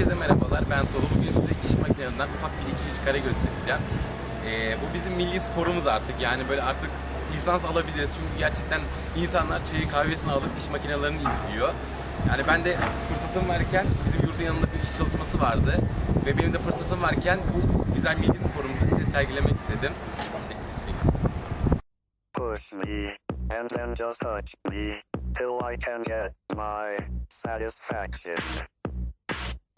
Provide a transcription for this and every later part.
Herkese merhabalar, ben Tolu. Bugün size iş makinelerinden ufak bir iki üç kare göstereceğim. Ee, bu bizim milli sporumuz artık. Yani böyle artık lisans alabiliriz. Çünkü gerçekten insanlar çayı kahvesini alıp iş makinelerini izliyor. Yani ben de fırsatım varken bizim yurdun yanında bir iş çalışması vardı. Ve benim de fırsatım varken bu güzel milli sporumuzu size sergilemek istedim. Çek, çek. Push me, and then just touch me, till I can get my satisfaction.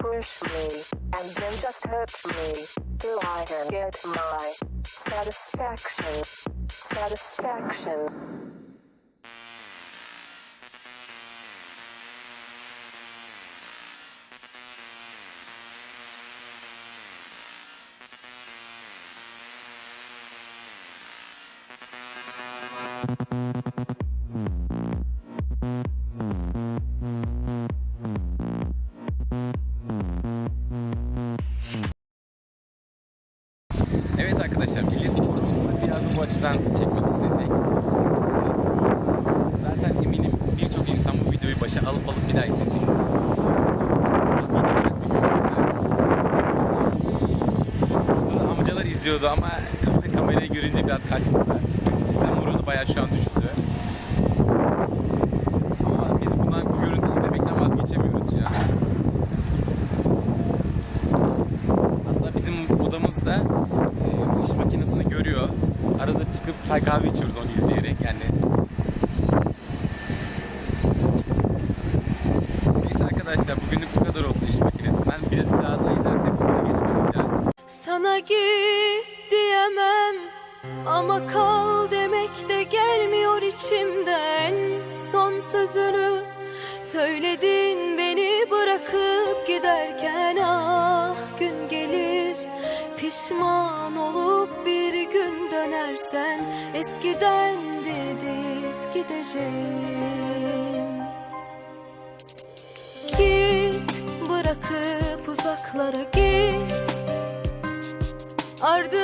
Push me, and then just hurt me, till I can get my satisfaction. Satisfaction. Evet arkadaşlar, milli sporumuzu biraz bu açıdan çekmek istedik. Zaten eminim birçok insan bu videoyu başa alıp alıp bir daha izleyecek. Amcalar izliyordu ama kam- kamerayı görünce biraz kaçtılar. Bizden morali bayağı şu an düştü. Çay kahve içiyoruz onu izleyerek yani. Neyse arkadaşlar bugünlük bu kadar olsun iş makinesinden. Biraz daha da ileride böyle geç kalacağız. Sana git diyemem ama kal demek de gelmiyor içimden Son sözünü söyledin beni bırakıp giderken Ah gün gelir pişman olup bir gün dönersen Eskiden dedip gideceğim. Git bırakıp uzaklara git. Göz